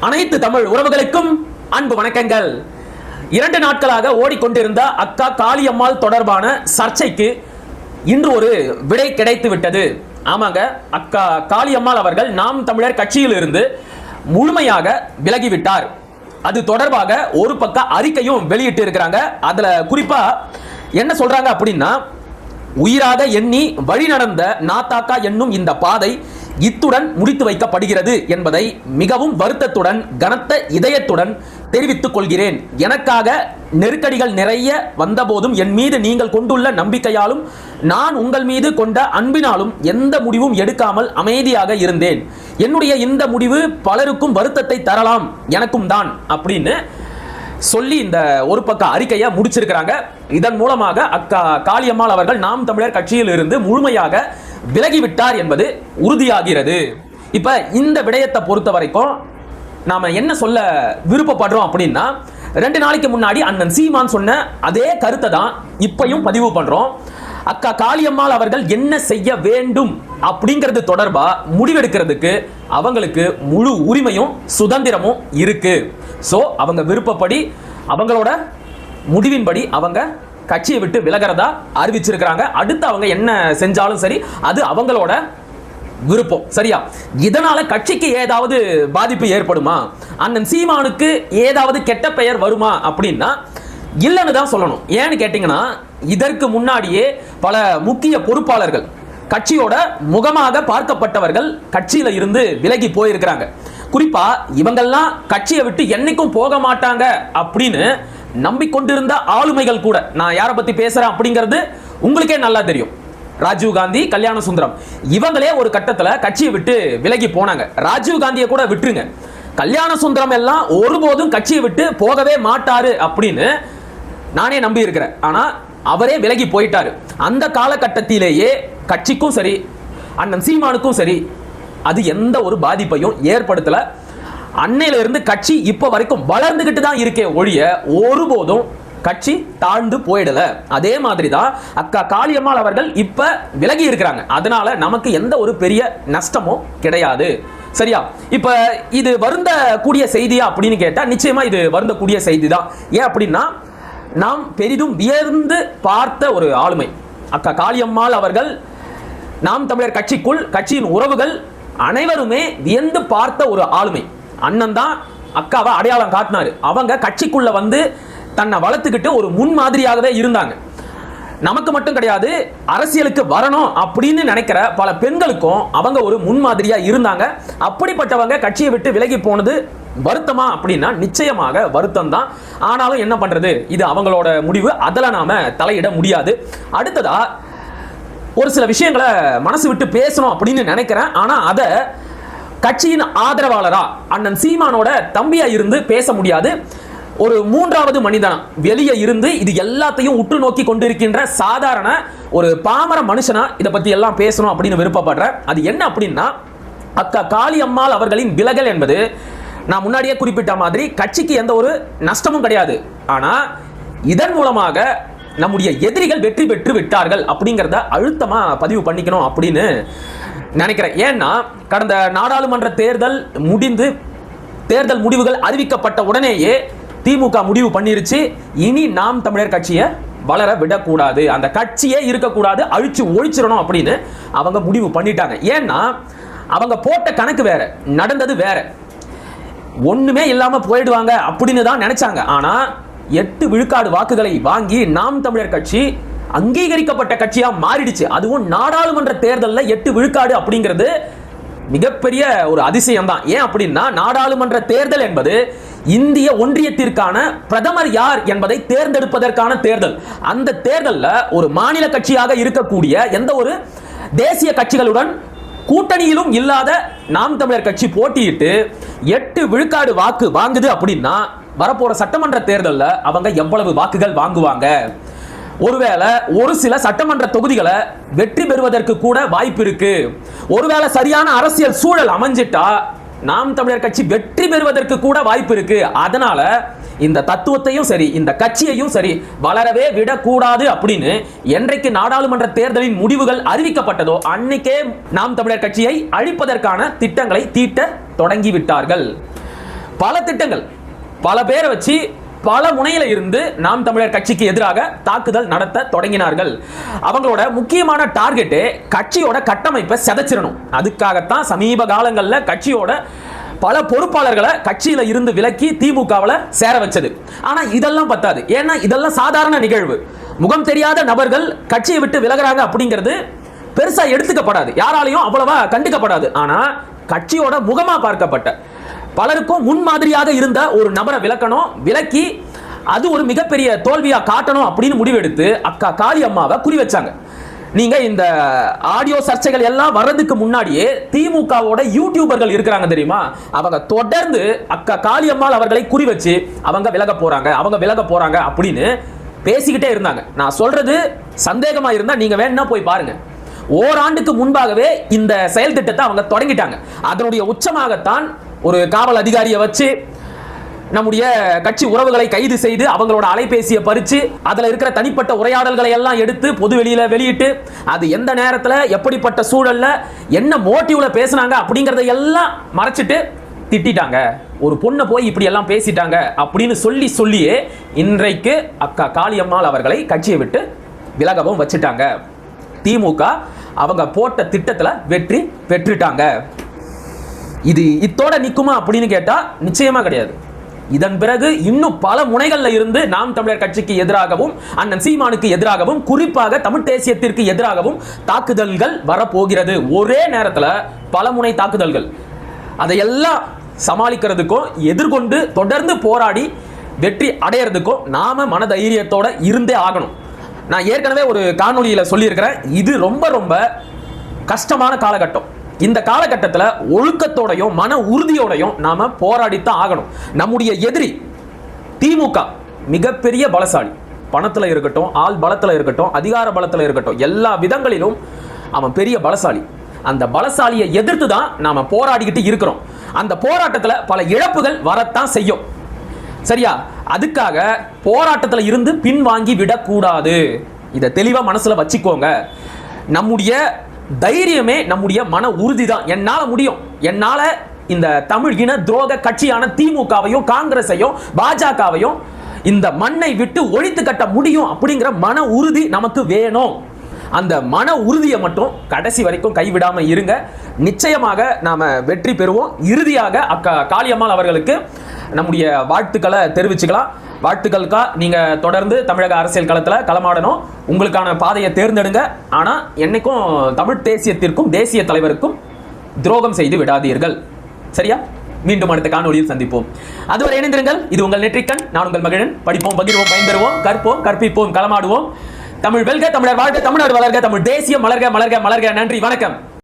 அனைத்து தமிழ் உறவுகளுக்கும் அன்பு வணக்கங்கள். இரண்டு நாட்களாக ஓடிக்கொண்டிருந்த அக்கா காளியம்மாள் தொடர்பான சர்ச்சைக்கு இன்று ஒரு விடை கிடைத்து விட்டது ஆமாங்க அக்கா காளியம்மாள் அவர்கள் நாம் தமிழர் கட்சியில் இருந்து முழுமையாக விலகிவிட்டார். அது தொடர்பாக ஒரு பக்க அறிக்கையும் வெளியிட்டு இருக்கிறாங்க அதுல குறிப்பா என்ன சொல்றாங்க அப்படின்னா உயிராக எண்ணி வழி நடந்த நாத்தாக்கா என்னும் இந்த பாதை இத்துடன் முடித்து வைக்கப்படுகிறது என்பதை மிகவும் வருத்தத்துடன் கனத்த இதயத்துடன் தெரிவித்துக் கொள்கிறேன். எனக்காக நெருக்கடிகள் நிறைய வந்தபோதும் என் மீது நீங்கள் கொண்டுள்ள நம்பிக்கையாலும் நான் உங்கள் மீது கொண்ட அன்பினாலும் எந்த முடிவும் எடுக்காமல் அமைதியாக இருந்தேன். என்னுடைய இந்த முடிவு பலருக்கும் வருத்தத்தை தரலாம் எனக்கும் தான் அப்படின்னு சொல்லி இந்த ஒரு பக்க அறிக்கையை முடிச்சிருக்கிறாங்க. இதன் மூலமாக அக்கா காளியம்மாள் அவர்கள் நாம் தமிழர் கட்சியில் இருந்து முழுமையாக விலகிவிட்டார் என்பது உறுதியாகிறது. இப்ப இந்த விடயத்தை பொறுத்த வரைக்கும் நாம என்ன சொல்ல விருப்பப்படுறோம் அப்படின்னா ரெண்டு நாளைக்கு முன்னாடி அண்ணன் சீமான் சொன்ன அதே கருத்தை தான் இப்பையும் பதிவு பண்றோம். அக்கா காளியம்மாள் அவர்கள் என்ன செய்ய வேண்டும் அப்படிங்கிறது தொடர்பா முடிவெடுக்கிறதுக்கு அவங்களுக்கு முழு உரிமையும் சுதந்திரமும் இருக்கு. ஸோ அவங்க விருப்பப்படி அவங்களோட முடிவின்படி அவங்க கட்சியை விட்டு விலகிறதா அறிவிச்சிருக்கிறாங்க. அடுத்து அவங்க என்ன செஞ்சாலும் சரி அது அவங்களோட விருப்பம். சரியா? இதனால கட்சிக்கு ஏதாவது பாதிப்பு ஏற்படுமா? அண்ணன் சீமானுக்கு ஏதாவது கெட்ட பெயர் வருமா அப்படின்னா இல்லைன்னு தான் சொல்லணும். ஏன்னு கேட்டிங்கன்னா இதற்கு முன்னாடியே பல முக்கிய பொறுப்பாளர்கள் கட்சியோட முகமாக பார்க்கப்பட்டவர்கள் கட்சியில இருந்து விலகி போயிருக்கிறாங்க. குறிப்பா இவங்கெல்லாம் கட்சியை விட்டு என்னைக்கும் போக மாட்டாங்க அப்படின்னு நம்பிக்கொண்டிருந்த ஆளுமைகள் கூட. நான் யாரை பத்தி பேசுறேன் அப்படிங்கிறது உங்களுக்கே நல்லா தெரியும். ராஜீவ் காந்தி கல்யாண சுந்தரம். இவங்களே ஒரு கட்டத்துல கட்சியை விட்டு விலகி போனாங்க. ராஜீவ் காந்தியை கூட விட்டுருங்க. கல்யாண சுந்தரம் எல்லாம் ஒருபோதும் கட்சியை விட்டு போகவே மாட்டாரு அப்படின்னு நானே நம்பி இருக்கிறேன் ஆனா அவரே விலகி போயிட்டாரு. அந்த காலகட்டத்திலேயே கட்சிக்கும் சரி அண்ணன் சீமானுக்கும் சரி அது எந்த ஒரு பாதிப்பையும் ஏற்படுத்தலை. அன்னையில இருந்து கட்சி இப்ப வரைக்கும் வளர்ந்துகிட்டு தான் இருக்கே ஒழிய ஒருபோதும் கட்சி தாழ்ந்து போயிடல. அதே மாதிரி தான் அக்கா காளியம்மாள் அவர்கள் இப்ப விலகி இருக்கிறாங்க. அதனால நமக்கு எந்த ஒரு பெரிய நஷ்டமும் கிடையாது. சரியா? இப்ப இது வருந்த கூடிய செய்தியா அப்படின்னு கேட்டா நிச்சயமா இது வருந்தக்கூடிய செய்தி தான் ஏன் அப்படின்னா நாம் பெரிதும் வியர்ந்து பார்த்த ஒரு ஆளுமை. அக்கா காளியம்மாள் அவர்கள் நாம் தமிழர் கட்சிக்குள் கட்சியின் உறவுகள் அனைவருமே வியந்து பார்த்த ஒரு ஆளுமை. அண்ணன் தான் அக்காவை அடையாளம் காட்டினாரு. அவங்க கட்சிக்குள்ள வந்து தன்னை வளர்த்துக்கிட்டு ஒரு முன் மாதிரியாகவே இருந்தாங்க. நமக்கு மட்டும் கிடையாது அரசியலுக்கு வரணும் அப்படின்னு நினைக்கிற பல பெண்களுக்கும் அவங்க ஒரு முன்மாதிரியா இருந்தாங்க. அப்படிப்பட்டவங்க கட்சியை விட்டு விலகி போனது வருத்தமா அப்படின்னா நிச்சயமாக வருத்தம் தான். ஆனாலும் என்ன பண்றது? இது அவங்களோட முடிவு. அதில் நாம தலையிட முடியாது. அடுத்ததா ஒரு சில விஷயங்களை மனசு விட்டு பேசணும் அப்படின்னு நினைக்கிறேன். ஆனா அதை கட்சியின் ஆதரவாளரா அண்ணன் சீமானோட தம்பியா இருந்து பேச முடியாது. ஒரு மூன்றாவது மனிதனா. வெளியே இருந்து இது எல்லாத்தையும் உற்று நோக்கி கொண்டிருக்கின்ற சாதாரண ஒரு பாமர மனுஷனா இதை பத்தி எல்லாம் பேசணும் அப்படின்னு விருப்பப்படுறேன் அது என்ன அப்படின்னா அக்கா காளி அம்மாள் அவர்களின் விலகல் என்பது நான் முன்னாடியே குறிப்பிட்ட மாதிரி கட்சிக்கு எந்த ஒரு நஷ்டமும் கிடையாது. ஆனா இதன் மூலமாக நம்முடைய எதிரிகள் வெற்றி பெற்று விட்டார்கள் அப்படிங்கிறத அழுத்தமா பதிவு பண்ணிக்கணும் அப்படின்னு நினைக்கிறேன். ஏன்னா கடந்த நாடாளுமன்ற தேர்தல் முடிந்து தேர்தல் முடிவுகள் அறிவிக்கப்பட்ட உடனேயே திமுக முடிவு பண்ணிருச்சு. இனி நாம் தமிழர் கட்சியை வளர விடக்கூடாது. அந்த கட்சியே இருக்கக்கூடாது. அழிச்சு ஒழிச்சிடணும் அப்படின்னு அவங்க முடிவு பண்ணிட்டாங்க. ஏன்னா அவங்க போட்ட கணக்கு வேற நடந்தது வேற. ஒண்ணுமே இல்லாம போயிடுவாங்க அப்படின்னு தான் நினைச்சாங்க. ஆனா எட்டு விழுக்காடு வாக்குகளை வாங்கி நாம் தமிழர் கட்சி அங்கீகரிக்கப்பட்ட கட்சியா மாறிடுச்சு. அதுவும் நாடாளுமன்ற தேர்தலில் எட்டு விழுக்காடு அப்படிங்கிறது மிகப்பெரிய ஒரு அதிசயம் தான் ஏன் அப்படின்னா நாடாளுமன்ற தேர்தல் என்பது இந்திய ஒன்றியத்திற்கான பிரதமர் யார் என்பதை தேர்ந்தெடுப்பதற்கான தேர்தல். அந்த தேர்தலில் ஒரு மாநில கட்சியாக இருக்கக்கூடிய எந்த ஒரு தேசிய கட்சிகளுடன் கூட்டணியிலும் இல்லாத நாம் தமிழர் கட்சி போட்டியிட்டு எட்டு விழுக்காடு வாக்கு வாங்குது அப்படின்னா வரப்போற சட்டமன்ற தேர்தலில் அவங்க எவ்வளவு வாக்குகள் வாங்குவாங்க? ஒருவேளை ஒரு சில சட்டமன்ற தொகுதிகளை வெற்றி பெறுவதற்கு கூட வாய்ப்பு இருக்கு. ஒருவேளை சரியான அரசியல் சூழல் அமைஞ்சிட்டா நாம் தமிழர் கட்சி வெற்றி பெறுவதற்கு கூட வாய்ப்பு இருக்கு. அதனால இந்த தத்துவத்தையும் சரி இந்த கட்சியையும் சரி வளரவே விடக்கூடாது அப்படின்னு என்றைக்கு நாடாளுமன்ற தேர்தலின் முடிவுகள் அறிவிக்கப்பட்டதோ அன்னைக்கே நாம் தமிழர் கட்சியை அழிப்பதற்கான திட்டங்களை தீட்ட தொடங்கி விட்டார்கள் பல திட்டங்கள் பல பேரை வச்சு பல முனையில இருந்து நாம் தமிழர் கட்சிக்கு எதிராக தாக்குதல் நடத்த தொடங்கினார்கள். அவங்களோட முக்கியமான டார்கெட்டு கட்சியோட கட்டமைப்பை செதைச்சிடணும். அதுக்காகத்தான் சமீப காலங்களில் கட்சியோட பல பொறுப்பாளர்களை கட்சியில இருந்து விலக்கி திமுகவில் சேர வச்சது. ஆனா இதெல்லாம் பத்தாது. ஏன்னா இதெல்லாம் சாதாரண நிகழ்வு. முகம் தெரியாத நபர்கள் கட்சியை விட்டு விலகிறாங்க அப்படிங்கிறது பெருசா எடுத்துக்கப்படாது. யாராலையும் அவ்வளவா கண்டுக்கப்படாது. ஆனா கட்சியோட முகமா பார்க்கப்பட்ட பலருக்கும் முன்மாதிரியாக இருந்த ஒரு நபரை விளக்கணும் விலக்கி அது ஒரு மிகப்பெரிய தோல்வியாக காட்டணும் அப்படின்னு முடிவெடுத்து அக்கா காளி அம்மாவை குறி வச்சாங்க. நீங்க இந்த ஆடியோ சர்ச்சைகள் எல்லாம் வர்றதுக்கு முன்னாடியே திமுகவோட யூடியூபர்கள் இருக்கிறாங்க தெரியுமா? அவங்க தொடர்ந்து அக்கா காளியம்மாள் அவர்களை குறி வச்சு அவங்க விலக போறாங்க அவங்க விலக போறாங்க அப்படின்னு பேசிக்கிட்டே இருந்தாங்க. நான் சொல்றது சந்தேகமா இருந்தா நீங்க வேணா போய் பாருங்க. ஓராண்டுக்கு முன்பாகவே இந்த செயல் திட்டத்தை அவங்க தொடங்கிட்டாங்க. அதனுடைய உச்சமாகத்தான் ஒரு காவல் அதிகாரியை வச்சு நம்முடைய கட்சி உறவுகளை கைது செய்து அவங்களோட அலைபேசியை பறித்து அதில் இருக்கிற தனிப்பட்ட உரையாடல்களை எல்லாம் எடுத்து பொது வெளியில் வெளியிட்டு அது எந்த நேரத்தில் எப்படிப்பட்ட சூழலில் என்ன மோட்டிவில் பேசுனாங்க அப்படிங்கிறத எல்லாம் மறைச்சிட்டு திட்டிட்டாங்க. ஒரு பொண்ணை போய் இப்படி எல்லாம் பேசிட்டாங்க அப்படின்னு சொல்லி சொல்லியே இன்றைக்கு அக்கா காளியம்மாள் அவர்களை கட்சியை விட்டு விலகவும் வச்சுட்டாங்க. திமுக அவங்க போட்ட திட்டத்தில் வெற்றி பெற்றுட்டாங்க. இது இத்தோட நிற்குமா அப்படின்னு கேட்டால் நிச்சயமாக கிடையாது. இதன் பிறகு இன்னும் பல முனைகளில் இருந்து நாம் தமிழர் கட்சிக்கு எதிராகவும் அண்ணன் சீமானுக்கு எதிராகவும் குறிப்பாக தமிழ் தேசியத்திற்கு எதிராகவும் தாக்குதல்கள் வரப்போகிறது. ஒரே நேரத்தில் பல முனை தாக்குதல்கள். அதையெல்லாம் சமாளிக்கிறதுக்கும் எதிர்கொண்டு தொடர்ந்து போராடி வெற்றி அடையிறதுக்கும் நாம மனதைரியத்தோட இருந்தே ஆகணும். நான் ஏற்கனவே ஒரு காணொலியில் சொல்லியிருக்கிறேன். இது ரொம்ப ரொம்ப கஷ்டமான காலகட்டம். இந்த காலகட்டத்தில் ஒழுக்கத்தோடையும் மன உறுதியோடையும் நாம் போராடித்தான் ஆகணும். நம்முடைய எதிரி திமுக மிகப்பெரிய பலசாலி. பணத்தில் இருக்கட்டும் ஆள் பலத்தில் இருக்கட்டும் அதிகார பலத்தில் இருக்கட்டும் எல்லா விதங்களிலும் அவன் பெரிய பலசாலி. அந்த பலசாலியை எதிர்த்து தான் நாம் போராடிக்கிட்டு இருக்கிறோம். அந்த போராட்டத்தில் பல இழப்புகள் வரத்தான் செய்யும். சரியா? அதுக்காக போராட்டத்தில் இருந்து பின்வாங்கி விடக்கூடாது. இதை தெளிவாக மனசில் வச்சுக்கோங்க. நம்முடைய தைரியமே நம்முடைய மன உறுதி தான் என்னால் முடியும். என்னால் இந்த தமிழ் இன துரோக கட்சியான திமுகவையும் காங்கிரஸையும் பாஜகவையும் இந்த மண்ணை விட்டு ஒழித்து கட்ட முடியும் அப்படிங்கிற மன உறுதி நமக்கு வேணும். அந்த மன உறுதியை மட்டும் கடைசி வரைக்கும் கைவிடாமல் இருங்க. நிச்சயமாக நாம் வெற்றி பெறுவோம். இறுதியாக அக்கா காளியம்மாள் அவர்களுக்கு நம்முடைய வாழ்த்துக்களை தெரிவிச்சுக்கலாம். வாழ்த்துக்களுக்கா நீங்கள் தொடர்ந்து தமிழக அரசியல் களத்தில் களமாடணும். உங்களுக்கான பாதையை தேர்ந்தெடுங்க. ஆனால் என்னைக்கும் தமிழ் தேசியத்திற்கும் தேசிய தலைவருக்கும் துரோகம் செய்து விடாதீர்கள். சரியா? மீண்டும் அடுத்த காணொலியில் சந்திப்போம். அதுவரை இணைந்திருங்கள். இது உங்கள் நெற்றிக்கண். நான் உங்கள் மகிழன். படிப்போம் பகிர்வோம் பயன்பெறுவோம் கற்போம் கற்பிப்போம் களமாடுவோம். தமிழ் வெல்க தமிழர் வாழ்க தமிழ்நாடு வளர்க தமிழ் தேசியம் மலர்க மலர்க மலர்க. நன்றி வணக்கம்.